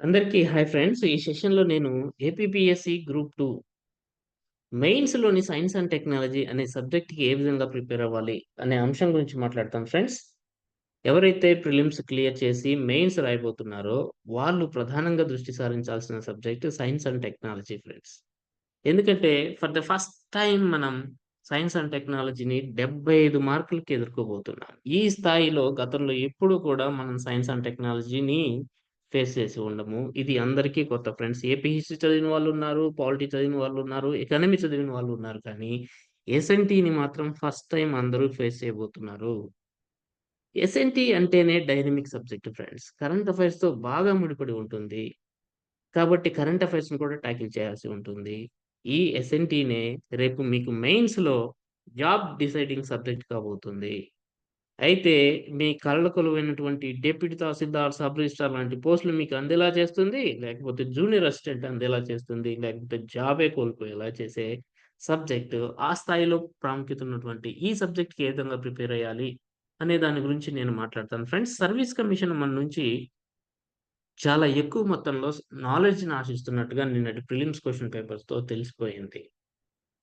అందరికీ hi friends. ఈ సెషన్‌లో నేను ఏపీపీఎస్‌సి గ్రూప్ టూ మెయిన్స్‌లోని సైన్స్ అండ్ టెక్నాలజీ అనే సబ్జెక్ట్‌కి ఏ విధంగా ప్రిపేర్ అవ్వాలి అనే అంశం గురించి మాట్లాడతాను ఫ్రెండ్స్. ఎవరైతే ప్రిలిమ్స్ క్లియర్ చేసి మెయిన్స్ రాయబోతున్నారో వాళ్ళు ప్రధానంగా దృష్టి సారించాల్సిన subject science and technology friends. ఎందుకంటే ఫర్ ద ఫస్ట్ టైం మనం సైన్స్ అండ్ టెక్నాలజీని 75 మార్కులకి ఎదుర్కోబోతున్నాం. ఈ స్థాయిలో గతంలో ఎప్పుడూ కూడా మనం సైన్స్ అండ్ టెక్నాలజీని ఫేస్ చేసి ఉండము. ఇది అందరికీ కొత్త ఫ్రెండ్స్. ఏపీ హిస్టరీ చదివిన వాళ్ళున్నారు, పాలిటీ చదివిన వాళ్ళు ఉన్నారు ఎకానమీ చదివిన వాళ్ళు ఉన్నారు కానీ ఎస్ఎన్‌టీని మాత్రం ఫస్ట్ టైం అందరూ ఫేస్ చేయబోతున్నారు. ఎస్ఎన్‌టీ అంటేనే డైనమిక్ సబ్జెక్ట్ ఫ్రెండ్స్. కరెంట్ అఫైర్స్‌తో బాగా ముడిపడి ఉంటుంది. కాబట్టి కరెంట్ అఫైర్స్‌ని కూడా ట్యాకిల్ చేయాల్సి ఉంటుంది. ఈ ఎస్ఎన్‌టీనే రేపు మీకు మెయిన్స్‌లో జాబ్ డిసైడింగ్ సబ్జెక్ట్ కాబోతుంది. అయితే మీ కళ్ళ కొలువైనటువంటి డిప్యూటీ తహసీల్దార్, సబ్ రిజిస్టార్ లాంటి పోస్టులు మీకు అందేలా చేస్తుంది. లేకపోతే జూనియర్ అసిస్టెంట్ అందేలా చేస్తుంది. లేకపోతే జాబే కోల్పోయేలా చేసే సబ్జెక్ట్. ఆ స్థాయిలో ప్రాముఖ్యత ఉన్నటువంటి ఈ సబ్జెక్ట్‌కి ఏ విధంగా ప్రిపేర్ అయ్యాలి అనే దాని గురించి నేను మాట్లాడతాను ఫ్రెండ్స్. సర్వీస్ కమిషన్ మన నుంచి చాలా ఎక్కువ మొత్తంలో నాలెడ్జ్‌ని ఆశిస్తున్నట్టుగా నిన్నటి ప్రిలిమ్స్ క్వశ్చన్ పేపర్స్‌తో తెలిసిపోయింది.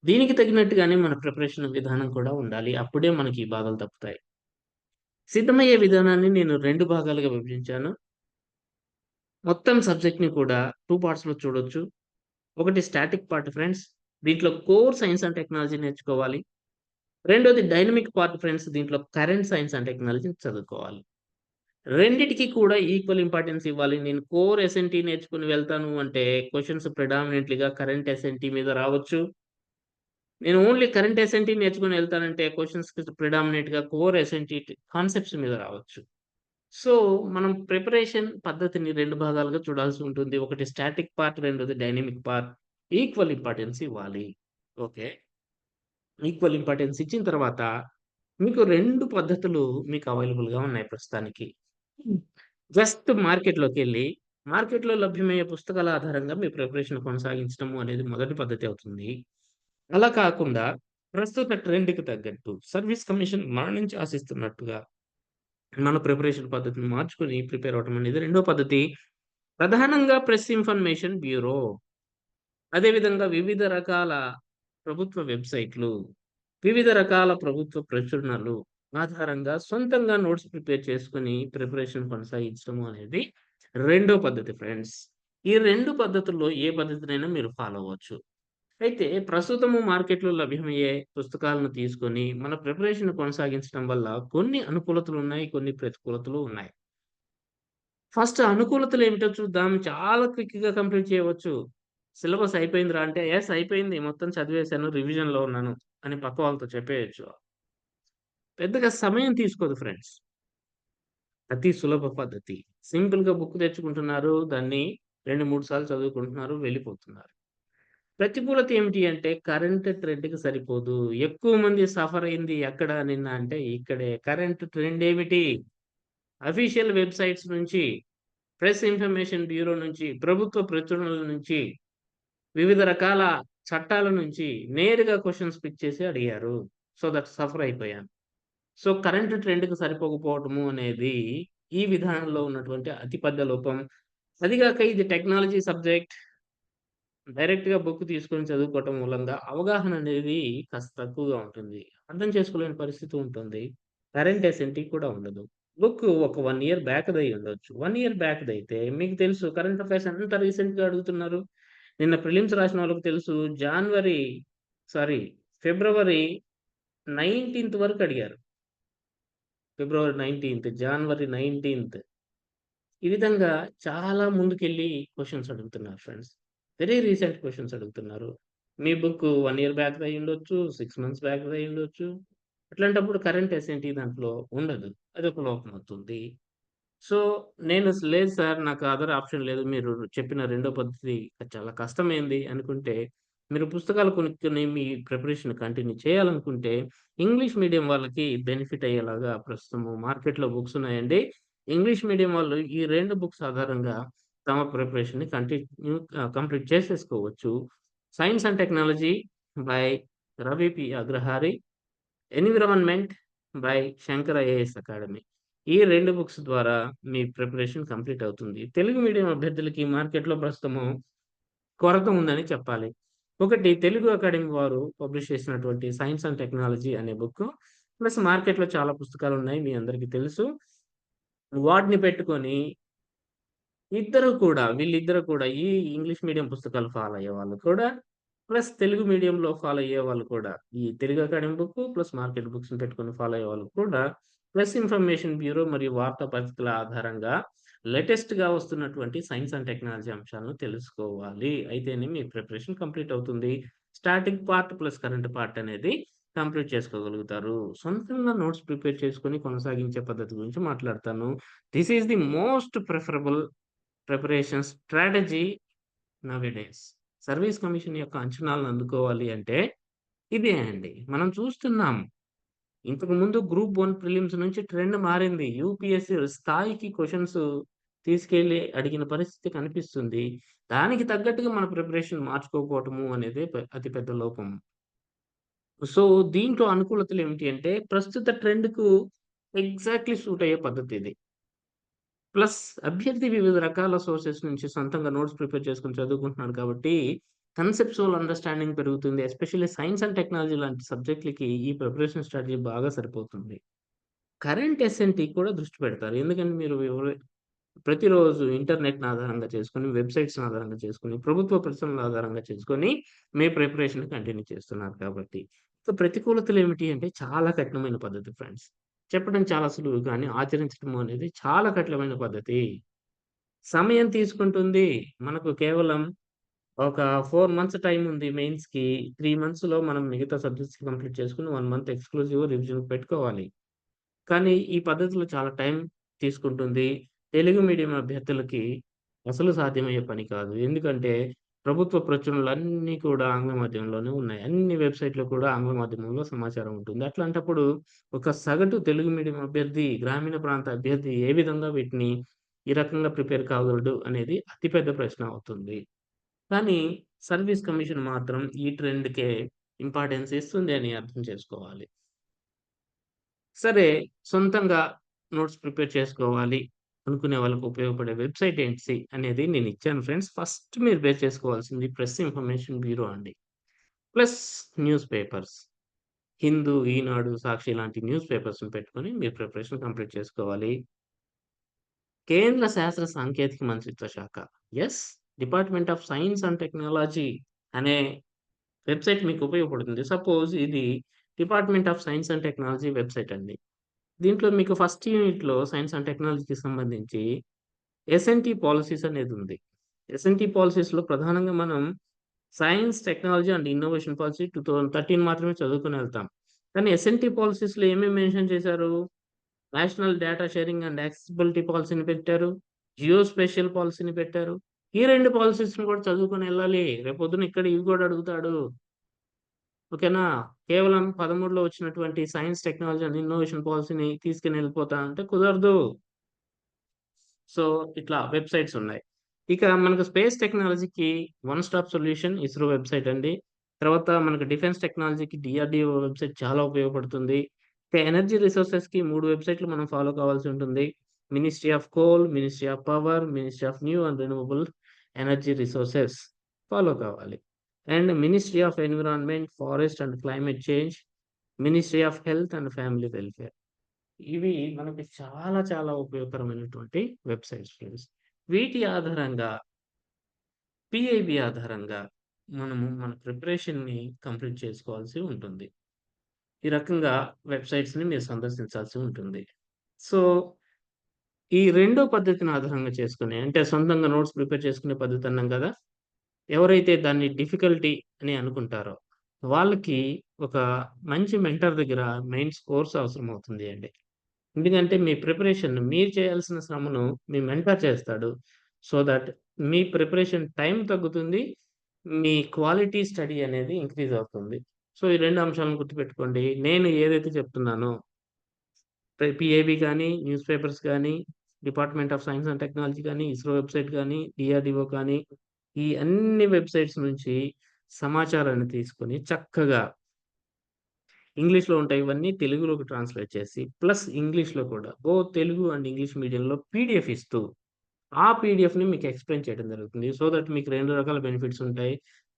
దీనికి తగినట్టుగానే మన ప్రిపరేషన్ విధానం కూడా ఉండాలి. అప్పుడే మనకి ఈ బాధలు తప్పుతాయి. సిద్ధమయ్యే విధానాన్ని నేను రెండు భాగాలుగా విభజించాను. మొత్తం సబ్జెక్ట్‌ని కూడా టూ పార్ట్స్‌లో చూడొచ్చు. ఒకటి స్టాటిక్ పార్ట్ ఫ్రెండ్స్. దీంట్లో కోర్ సైన్స్ అండ్ టెక్నాలజీ నేర్చుకోవాలి. రెండోది డైనమిక్ పార్ట్ ఫ్రెండ్స్. దీంట్లో కరెంట్ సైన్స్ అండ్ టెక్నాలజీని చదువుకోవాలి. రెండిటికి కూడా ఈక్వల్ ఇంపార్టెన్స్ ఇవ్వాలి. నేను కోర్ ఎస్ఎన్‌టీ నేర్చుకుని వెళ్తాను అంటే క్వశ్చన్స్ ప్రెడామినెంట్‌లీగా కరెంట్ ఎస్ఎన్‌టీ మీద రావచ్చు. నేను ఓన్లీ కరెంట్ ఎస్ఎన్‌టీ నేర్చుకుని వెళ్తానంటే క్వెషన్స్‌కి ప్రెడామినెంట్‌గా కోర్ ఎస్ఎన్‌టీ కాన్సెప్ట్స్ మీద రావచ్చు. సో, మనం ప్రిపరేషన్ పద్ధతిని రెండు భాగాలుగా చూడాల్సి ఉంటుంది. ఒకటి స్టాటిక్ పార్ట్, రెండోది డైనమిక్ పార్ట్. ఈక్వల్ ఇంపార్టెన్స్ ఇవ్వాలి. ఓకే. ఈక్వల్ ఇంపార్టెన్స్ ఇచ్చిన తర్వాత మీకు రెండు పద్ధతులు మీకు అవైలబుల్‌గా ఉన్నాయి ప్రస్తుతానికి. జస్ట్ మార్కెట్లోకి వెళ్ళి మార్కెట్‌లో లభ్యమయ్యే పుస్తకాల ఆధారంగా మీ ప్రిపరేషన్ కొనసాగించడము అనేది మొదటి పద్ధతి అవుతుంది. అలా కాకుండా ప్రస్తుత ట్రెండ్‌కి తగ్గట్టు సర్వీస్ కమిషన్ మన నుంచి ఆశిస్తున్నట్టుగా మన ప్రిపరేషన్ పద్ధతిని మార్చుకొని ప్రిపేర్ అవ్వటం అనేది రెండో పద్ధతి. ప్రధానంగా ప్రెస్ ఇన్ఫర్మేషన్ బ్యూరో. అదే విధంగా వివిధ రకాల ప్రభుత్వ వెబ్‌సైట్‌లు, వివిధ రకాల ప్రభుత్వ ప్రచురణలు ఆధారంగా సొంతంగా నోట్స్ ప్రిపేర్ చేసుకొని ప్రిపరేషన్ కొనసాగించడం అనేది రెండో పద్ధతి ఫ్రెండ్స్. ఈ రెండు పద్ధతుల్లో ఏ పద్ధతినైనా మీరు ఫాలో అవ్వచ్చు. అయితే ప్రస్తుతము మార్కెట్‌లో లభ్యమయ్యే పుస్తకాలను తీసుకొని మన ప్రిపరేషన్ కొనసాగించడం వల్ల కొన్ని అనుకూలతలు ఉన్నాయి. కొన్ని ప్రతికూలతలు ఉన్నాయి. ఫస్ట్ అనుకూలతలు ఏమిటో చూద్దాం. చాలా క్విక్‌గా కంప్లీట్ చేయవచ్చు. సిలబస్ అయిపోయిందిరా అంటే, ఎస్ అయిపోయింది. మొత్తం చదివేశాను. రివిజన్‌లో ఉన్నాను అని పక్క వాళ్ళతో చెప్పేయచ్చు పెద్దగా సమయం తీసుకోదు ఫ్రెండ్స్. అతి సులభ పద్ధతి. సింపుల్‌గా బుక్ తెచ్చుకుంటున్నారు. దాన్ని 2, 3 సార్లు చదువుకుంటున్నారు. వెళ్ళిపోతున్నారు. ప్రతికూలత ఏమిటి అంటే కరెంట్ ట్రెండ్‌కి సరిపోదు. ఎక్కువ మంది సఫర్ అయింది ఎక్కడ నిన్న అంటే ఇక్కడే. కరెంట్ ట్రెండ్ ఏమిటి? అఫీషియల్ వెబ్‌సైట్స్ నుంచి, ప్రెస్ ఇన్ఫర్మేషన్ బ్యూరో నుంచి, ప్రభుత్వ ప్రచురణల నుంచి, వివిధ రకాల చట్టాల నుంచి నేరుగా క్వశ్చన్స్ పిక్ చేసి అడిగారు. సో, దట్ సఫర్ అయిపోయాను. సో, కరెంట్ ట్రెండ్‌కి సరిపోకపోవటము అనేది ఈ విధానంలో ఉన్నటువంటి అతిపెద్ద లోపం. అదిగాక ఇది టెక్నాలజీ సబ్జెక్ట్. డైరెక్ట్‌గా బుక్ తీసుకొని చదువుకోవటం మూలంగా అవగాహన అనేది కాస్త తక్కువగా ఉంటుంది. అర్థం చేసుకోలేని పరిస్థితి ఉంటుంది. కరెంట్ ఎస్ఎన్‌టీ కూడా ఉండదు. బుక్ ఒక వన్ ఇయర్ బ్యాక్ దై ఉండొచ్చు. వన్ ఇయర్ బ్యాక్‌దయితే మీకు తెలుసు కరెంట్ అఫైర్స్ ఎంత రీసెంట్‌గా అడుగుతున్నారు. నిన్న ప్రిలిమ్స్ రాసిన వాళ్ళకి తెలుసు జనవరి సారీ ఫిబ్రవరి 19థ్ వరకు అడిగారు. ఫిబ్రవరి నైన్టీన్త్ జనవరి నైన్టీన్త్ ఈ విధంగా చాలా ముందుకెళ్ళి క్వశ్చన్స్ అడుగుతున్నారు ఫ్రెండ్స్. వెరీ రీసెంట్ క్వశ్చన్స్ అడుగుతున్నారు. మీ బుక్ వన్ ఇయర్ బ్యాక్‌దయి ఉండొచ్చు. సిక్స్ మంత్స్ బ్యాక్‌దయి ఉండొచ్చు. అట్లాంటప్పుడు కరెంట్ ఎస్ఎన్‌టీ దాంట్లో ఉండదు. అది ఒక లోపం అవుతుంది. సో, నేను లేదు సార్ నాకు అదర్ ఆప్షన్ లేదు. మీరు చెప్పిన రెండో పద్ధతి చాలా కష్టమైంది అనుకుంటే, మీరు పుస్తకాలు కొనుక్కొని మీ ప్రిపరేషన్ కంటిన్యూ చేయాలనుకుంటే, ఇంగ్లీష్ మీడియం వాళ్ళకి బెనిఫిట్ అయ్యేలాగా ప్రస్తుతం మార్కెట్‌లో బుక్స్ ఉన్నాయండి. ఇంగ్లీష్ మీడియం వాళ్ళు ఈ రెండు బుక్స్ ఆధారంగా తమ ప్రిపరేషన్‌ని కంటిన్యూ కంప్లీట్ చేసేసుకోవచ్చు. Science and technology by Ravi P. Agrahari. Environment by Shankar IAS academy. ఈ రెండు బుక్స్ ద్వారా మీ ప్రిపరేషన్ కంప్లీట్ అవుతుంది. తెలుగు మీడియం అభ్యర్థులకి మార్కెట్‌లో ప్రస్తుతము కొరత ఉందని చెప్పాలి. ఒకటి తెలుగు అకాడమీ వారు పబ్లిష్ చేసినటువంటి 'సైన్స్ అండ్ టెక్నాలజీ' అనే బుక్ ప్లస్ మార్కెట్‌లో చాలా పుస్తకాలు ఉన్నాయి మీ అందరికీ తెలుసు. వాటిని పెట్టుకొని ఇద్దరు కూడా వీళ్ళిద్దరూ కూడా ఈ ఇంగ్లీష్ మీడియం పుస్తకాలు ఫాలో అయ్యే వాళ్ళు కూడా, ప్లస్ తెలుగు మీడియంలో ఫాలో అయ్యే వాళ్ళు కూడా, ఈ Telugu academy book plus market books పెట్టుకొని ఫాలో అయ్యే వాళ్ళు కూడా, ప్రెస్ ఇన్ఫర్మేషన్ బ్యూరో మరియు వార్తా పత్రికల ఆధారంగా లేటెస్ట్‌గా వస్తున్నటువంటి సైన్స్ అండ్ టెక్నాలజీ అంశాలను తెలుసుకోవాలి. అయితేనే మీ ప్రిపరేషన్ కంప్లీట్ అవుతుంది. Static part plus current part అనేది కంప్లీట్ చేసుకోగలుగుతారు. సొంతంగా నోట్స్ ప్రిపేర్ చేసుకొని కొనసాగించే పద్ధతి గురించి మాట్లాడతాను. This is the most preferable preparation strategy nowadays. Service commission యొక్క అంచనాలను అందుకోవాలి అంటే ఇదే అండి. మనం చూస్తున్నాం. ఇంతకు ముందు గ్రూప్ వన్ ప్రిలిమ్స్ నుంచి ట్రెండ్ మారింది. యూపీఎస్సీ స్థాయికి క్వశ్చన్స్ తీసుకెళ్ళి అడిగిన పరిస్థితి కనిపిస్తుంది. దానికి తగ్గట్టుగా మన ప్రిపరేషన్ మార్చుకోకపోవటము అనేది అతిపెద్ద అతి పెద్ద లోపం. సో, దీంట్లో అనుకూలతలు ఏమిటి అంటే ప్రస్తుత ట్రెండ్‌కు ఎగ్జాక్ట్‌లీ సూట్ అయ్యే పద్ధతి ఇది ప్లస్ అభ్యర్థి వివిధ రకాల సోర్సెస్ నుంచి సొంతంగా నోట్స్ ప్రిపేర్ చేసుకొని చదువుకుంటున్నాడు కాబట్టి, కన్సెప్చువల్ అండర్‌స్టాండింగ్ పెరుగుతుంది. ఎస్పెషల్లీ సైన్స్ అండ్ టెక్నాలజీ లాంటి సబ్జెక్టులకి ఈ ప్రిపరేషన్ స్ట్రాటజీ బాగా సరిపోతుంది. కరెంట్ ఎస్ఎన్టీ కూడా దృష్టి పెడతారు. ఎందుకంటే మీరు ప్రతిరోజు ఇంటర్నెట్‌ని ఆధారంగా చేసుకుని వెబ్‌సైట్స్‌ని ఆధారంగా చేసుకుని ప్రభుత్వ ప్రచురణల ఆధారంగా చేసుకొని మీ ప్రిపరేషన్ కంటిన్యూ చేస్తున్నారు కాబట్టి. సో, ప్రతికూలతలు ఏమిటి అంటే చాలా కఠినమైన పద్ధతి ఫ్రెండ్స్. చెప్పడం చాలా సులువు కానీ ఆచరించడం అనేది చాలా కఠినమైన పద్ధతి. సమయం తీసుకుంటుంది. మనకు కేవలం ఒక ఫోర్ మంత్స్ టైం ఉంది మెయిన్స్‌కి. త్రీ మంత్స్‌లో మనం మిగతా సబ్జెక్ట్స్ కంప్లీట్ చేసుకుని వన్ మంత్ ఎక్స్‌క్లూజివ్ రివిజన్ పెట్టుకోవాలి. కానీ ఈ పద్ధతిలో చాలా టైం తీసుకుంటుంది. తెలుగు మీడియం అభ్యర్థులకి అసలు సాధ్యమయ్యే పని కాదు. ఎందుకంటే ప్రభుత్వ ప్రచురణలన్నీ కూడా ఆంగ్ల మాధ్యమంలోనే ఉన్నాయి. అన్ని వెబ్సైట్లు కూడా ఆంగ్ల మాధ్యమంలో సమాచారం ఉంటుంది. అట్లాంటప్పుడు ఒక సగటు తెలుగు మీడియం అభ్యర్థి, గ్రామీణ ప్రాంత అభ్యర్థి ఏ విధంగా వీటిని ఈ రకంగా ప్రిపేర్ కాగలడు అనేది అతిపెద్ద ప్రశ్న అవుతుంది. కానీ సర్వీస్ కమిషన్ మాత్రం ఈ ట్రెండ్‌కే ఇంపార్టెన్స్ ఇస్తుంది అని అర్థం చేసుకోవాలి. సరే సొంతంగా నోట్స్ ప్రిపేర్ చేసుకోవాలి అనుకునే వాళ్ళకి ఉపయోగపడే వెబ్‌సైట్ ఏంటి అనేది నేను ఇచ్చాను ఫ్రెండ్స్. ఫస్ట్ మీరు పే చేసుకోవాల్సింది ప్రెస్ ఇన్ఫర్మేషన్ బ్యూరో అండి. Plus news papers. Hindu, Eenadu, Sakshi లాంటి న్యూస్ పేపర్స్‌ని పెట్టుకొని మీరు ప్రిపరేషన్ కంప్లీట్ చేసుకోవాలి. కేంద్ర శాస్త్ర సాంకేతిక మంత్రిత్వ శాఖ. Yes department of science and technology అనే వెబ్‌సైట్ మీకు ఉపయోగపడుతుంది. సపోజ్ ఇది department of science and technology website అండి. దీంట్లో మీకు ఫస్ట్ యూనిట్‌లో సైన్స్ అండ్ టెక్నాలజీకి సంబంధించి ఎస్ఎన్టీ పాలసీస్ అనేది ఉంది. ఎస్ఎన్టీ పాలసీస్లో ప్రధానంగా మనం science, technology and innovation policy two thousand thirteen మాత్రమే చదువుకొని వెళ్తాం. కానీ ఎస్ఎన్టీ పాలసీస్లో ఏమేమి మెన్షన్ చేశారు? National data sharing and accessibility పాలసీని పెట్టారు. జియో స్పెషల్ పాలసీని పెట్టారు. ఈ రెండు పాలసీస్ని కూడా చదువుకొని వెళ్ళాలి రేపొద్దున ఇక్కడ ఇవి కూడా అడుగుతాడు. ఓకేనా? కేవలం 13లో వచ్చినటువంటి సైన్స్, టెక్నాలజీ అండ్ ఇన్నోవేషన్ పాలసీని తీసుకుని వెళ్ళిపోతా అంటే కుదరదు. సో, ఇట్లా వెబ్‌సైట్స్ ఉన్నాయి. ఇక మనకు స్పేస్ టెక్నాలజీకి one stop solution ISRO website అండి. తర్వాత మనకు డిఫెన్స్ టెక్నాలజీకి డిఆర్డిఓ వెబ్‌సైట్ చాలా ఉపయోగపడుతుంది. ఇక ఎనర్జీ రిసోర్సెస్‌కి మూడు వెబ్‌సైట్‌లు మనం ఫాలో కావాల్సి ఉంటుంది. Ministry of coal, ministry of power, ministry of new and renewable energy resources follow కావాలి. And ministry of environment, forest and climate change, ministry of health and family welfare. ఇవి మనకి చాలా చాలా ఉపయోగకరమైనటువంటి వెబ్‌సైట్స్ ఫ్రెండ్స్. వీటి ఆధారంగా PIB ఆధారంగా మనము మన ప్రిపరేషన్‌ని కంప్లీట్ చేసుకోవాల్సి ఉంటుంది. ఈ రకంగా వెబ్‌సైట్స్‌ని మీరు సందర్శించాల్సి ఉంటుంది. సో, ఈ రెండో పద్ధతిని ఆధారంగా చేసుకుని అంటే సొంతంగా నోట్స్ ప్రిపేర్ చేసుకునే పద్ధతి అన్నాం కదా! ఎవరైతే దాన్ని డిఫికల్టీ అని అనుకుంటారో వాళ్ళకి ఒక మంచి మెంటర్ దగ్గర మెయిన్స్ కోర్స్ అవసరం అవుతుంది అండి. ఎందుకంటే మీ ప్రిపరేషన్ మీరు చేయాల్సిన శ్రమను మీ మెంటర్ చేస్తాడు. సో దట్ మీ ప్రిపరేషన్ టైం తగ్గుతుంది. మీ క్వాలిటీ స్టడీ అనేది ఇంక్రీజ్ అవుతుంది. సో, ఈ రెండు అంశాలను గుర్తుపెట్టుకోండి. నేను ఏదైతే చెప్తున్నానో పిఏబి కానీ, న్యూస్ పేపర్స్ కానీ, department of science and technology కానీ, ఇస్రో వెబ్‌సైట్ కానీ, డిఆర్డిఓ కానీ, ఈ అన్ని వెబ్‌సైట్స్ నుంచి సమాచారాన్ని తీసుకొని చక్కగా ఇంగ్లీష్‌లో ఉంటాయి ఇవన్నీ తెలుగులోకి ట్రాన్స్‌లేట్ చేసి ప్లస్ ఇంగ్లీష్‌లో కూడా బో తెలుగు అండ్ ఇంగ్లీష్ మీడియంలో పీడిఎఫ్ ఇస్తూ, ఆ పీడిఎఫ్‌ని మీకు ఎక్స్‌ప్లెయిన్ చేయడం జరుగుతుంది. సో దట్ మీకు రెండు రకాల బెనిఫిట్స్ ఉంటాయి.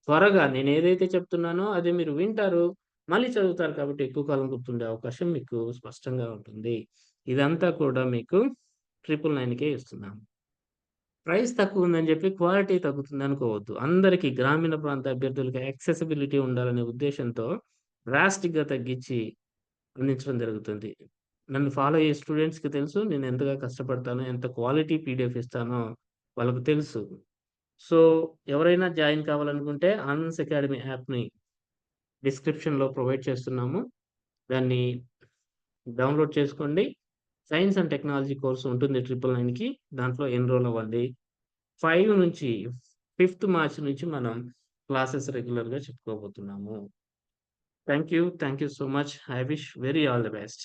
త్వరగా నేను ఏదైతే చెప్తున్నానో అదే మీరు వింటారు. మళ్ళీ చదువుతారు కాబట్టి ఎక్కువ కాలం గుర్తుండే అవకాశం మీకు స్పష్టంగా ఉంటుంది. ఇదంతా కూడా మీకు 999కే ఇస్తున్నాము. ప్రైస్ తక్కువ ఉందని చెప్పి క్వాలిటీ తగ్గుతుందనుకోవద్దు. అందరికీ గ్రామీణ ప్రాంత అభ్యర్థులకి యాక్సెసిబిలిటీ ఉండాలనే ఉద్దేశంతో డ్రాస్టిక్‌గా తగ్గించి అందించడం జరుగుతుంది. నన్ను ఫాలో అయ్యే స్టూడెంట్స్‌కి తెలుసు. నేను ఎంతగా కష్టపడతానో, ఎంత క్వాలిటీ పీడిఎఫ్ ఇస్తానో వాళ్ళకు తెలుసు. సో, ఎవరైనా జాయిన్ కావాలనుకుంటే ఆనంద్స్ అకాడమీ యాప్‌ని డిస్క్రిప్షన్‌లో ప్రొవైడ్ చేస్తున్నాము. దాన్ని డౌన్‌లోడ్ చేసుకోండి. సైన్స్ అండ్ టెక్నాలజీ కోర్స్ ఉంటుంది 999కి. దాంట్లో ఎన్రోల్ అవ్వండి. ఫైవ్ నుంచి ఫిఫ్త్ మార్చ్ నుంచి మనం క్లాసెస్ రెగ్యులర్‌గా చెప్పుకోబోతున్నాము. Thank you. Thank you so much. I wish very all the best.